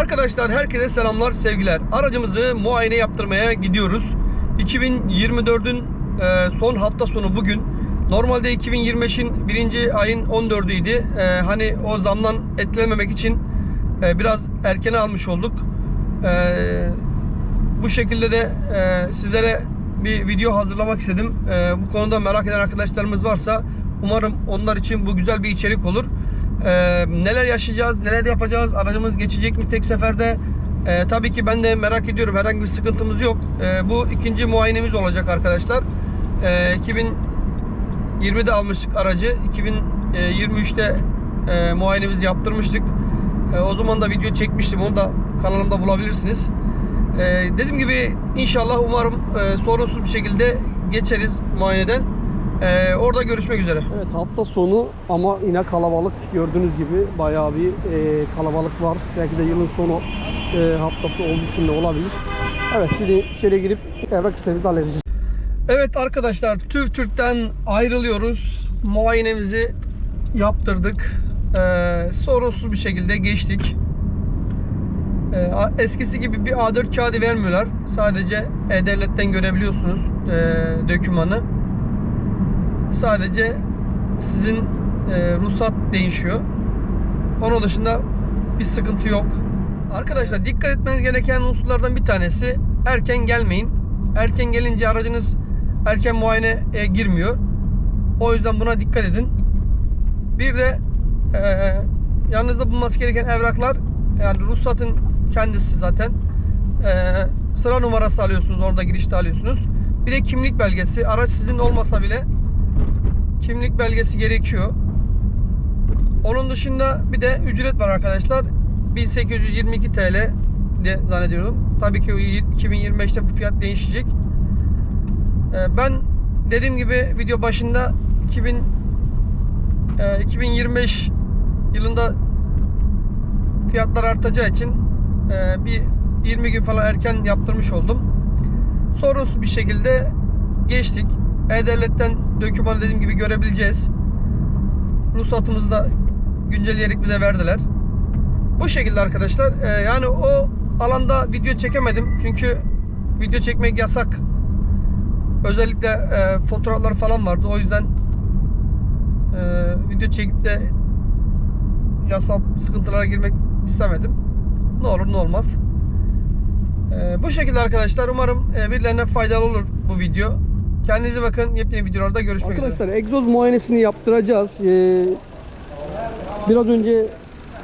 Arkadaşlar herkese selamlar, sevgiler. Aracımızı muayene yaptırmaya gidiyoruz. 2024'ün e, son hafta sonu bugün. Normalde 2025'in birinci ayın 14'ü idi. E, hani o zamdan etkilememek için e, biraz erkene almış olduk. Bu şekilde de sizlere bir video hazırlamak istedim. Bu konuda merak eden arkadaşlarımız varsa umarım onlar için bu güzel bir içerik olur. E, neler yaşayacağız, neler yapacağız, aracımız geçecek mi tek seferde? E, tabii ki ben de merak ediyorum. Herhangi bir sıkıntımız yok. E, bu ikinci muayenemiz olacak arkadaşlar. E, 2020'de almıştık aracı. 2023'te e, muayenemizi yaptırmıştık. E, o zaman da video çekmiştim. Onu da kanalımda bulabilirsiniz. Ee, dediğim gibi inşallah umarım e, sorunsuz bir şekilde geçeriz muayeneden. Ee, orada görüşmek üzere. Evet hafta sonu ama yine kalabalık gördüğünüz gibi bayağı bir e, kalabalık var. Belki de yılın sonu e, haftası olduğu için de olabilir. Evet şimdi içeri girip evrak işlerimizi halledeceğiz. Evet arkadaşlar TÜV TÜRK'ten ayrılıyoruz. Muayenemizi yaptırdık. Ee, sorunsuz bir şekilde geçtik. Ee, eskisi gibi bir A4 kağıdı vermiyorlar. Sadece E-Devlet'ten görebiliyorsunuz e, dokümanı. Sadece sizin e, ruhsat değişiyor. Onun dışında bir sıkıntı yok. Arkadaşlar dikkat etmeniz gereken unsurlardan bir tanesi erken gelmeyin. Erken gelince aracınız erken muayeneye girmiyor. O yüzden buna dikkat edin. Bir de e, yanınızda bulunması gereken evraklar yani ruhsatın kendisi zaten. E, sıra numarası alıyorsunuz orada girişte alıyorsunuz. Bir de kimlik belgesi. Araç sizin olmasa bile kimlik belgesi gerekiyor. Onun dışında bir de ücret var arkadaşlar. 1822 TL diye zannediyorum. Tabii ki 2025'te bu fiyat değişecek. Ee, Ben dediğim gibi video başında 2000 e, 2025 yılında fiyatlar artacağı için e, bir 20 gün falan erken yaptırmış oldum. Sorunsuz bir şekilde geçtik. E-Devlet'ten dokümanı dediğim gibi görebileceğiz. Ruhsatımızı da güncelleyerek bize verdiler. Bu şekilde arkadaşlar. E, yani o alanda video çekemedim. Çünkü video çekmek yasak. Özellikle e, fotoğraflar falan vardı. O yüzden e, video çekip de yasal sıkıntılara girmek istemedim. Ne olur ne olmaz. E, bu şekilde arkadaşlar. Umarım e, birilerine faydalı olur bu video. Kendinize bakın. Yepyeni videolarda görüşmek üzere. Arkadaşlar egzoz muayenesini yaptıracağız. Ee, biraz önce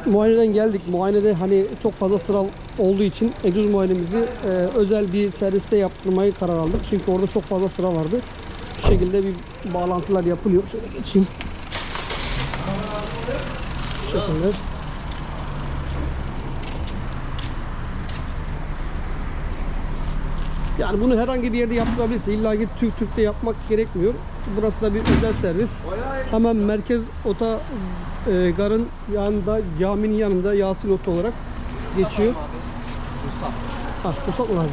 muayeneden geldik. Muayenede hani çok fazla sıra olduğu için egzoz muayenemizi e, özel bir serviste yaptırmayı karar aldık. Çünkü orada çok fazla sıra vardı. Bu şekilde bir bağlantılar yapılıyor. Şöyle geçeyim. Şu. Yani bunu herhangi bir yerde yaptırabilirsin. İlla ki Türk Türk'te yapmak gerekmiyor. Burası da bir özel servis. Hemen merkez ota e, garın yanında, caminin yanında Yasin Oto olarak geçiyor. Ha, ruhsat mı lazım?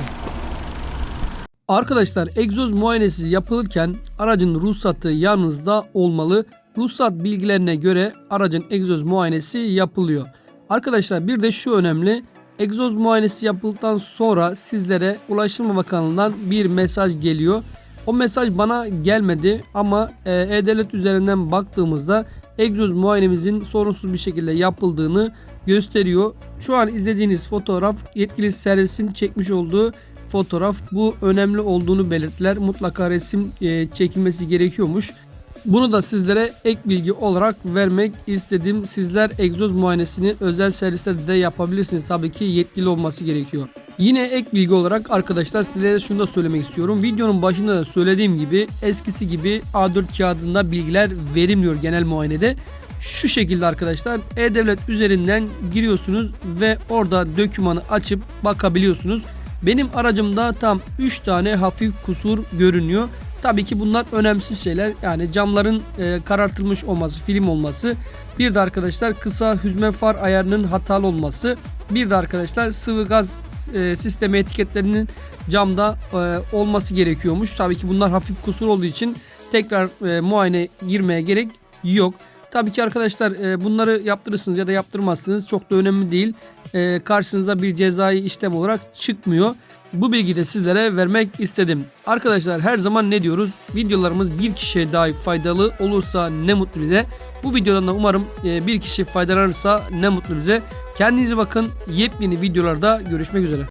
Arkadaşlar egzoz muayenesi yapılırken aracın ruhsatı yanınızda olmalı. Ruhsat bilgilerine göre aracın egzoz muayenesi yapılıyor. Arkadaşlar bir de şu önemli. Egzoz muayenesi yapıldıktan sonra sizlere Ulaştırma Bakanlığı'ndan bir mesaj geliyor. O mesaj bana gelmedi ama e, E-Devlet üzerinden baktığımızda egzoz muayenemizin sorunsuz bir şekilde yapıldığını gösteriyor. Şu an izlediğiniz fotoğraf yetkili servisin çekmiş olduğu fotoğraf. Bu önemli olduğunu belirttiler. Mutlaka resim e, çekilmesi gerekiyormuş. Bunu da sizlere ek bilgi olarak vermek istedim. Sizler egzoz muayenesini özel servislerde de yapabilirsiniz. Tabii ki yetkili olması gerekiyor. Yine ek bilgi olarak arkadaşlar sizlere şunu da söylemek istiyorum. Videonun başında da söylediğim gibi eskisi gibi A4 kağıdında bilgiler verilmiyor genel muayenede. Şu şekilde arkadaşlar E-Devlet üzerinden giriyorsunuz ve orada dokümanı açıp bakabiliyorsunuz. Benim aracımda tam 3 tane hafif kusur görünüyor. Tabii ki bunlar önemsiz şeyler. Yani camların e, karartılmış olması, film olması. Bir de arkadaşlar kısa hüzme far ayarının hatalı olması. Bir de arkadaşlar sıvı gaz e, sistemi etiketlerinin camda e, olması gerekiyormuş. Tabii ki bunlar hafif kusur olduğu için tekrar e, muayene girmeye gerek yok. Tabii ki arkadaşlar e, bunları yaptırırsınız ya da yaptırmazsınız çok da önemli değil. E, karşınıza bir cezai işlem olarak çıkmıyor. Bu bilgiyi de sizlere vermek istedim. Arkadaşlar her zaman ne diyoruz? Videolarımız bir kişiye dahi faydalı olursa ne mutlu bize. Bu videodan da umarım e, bir kişi faydalanırsa ne mutlu bize. Kendinize bakın. Yepyeni videolarda görüşmek üzere.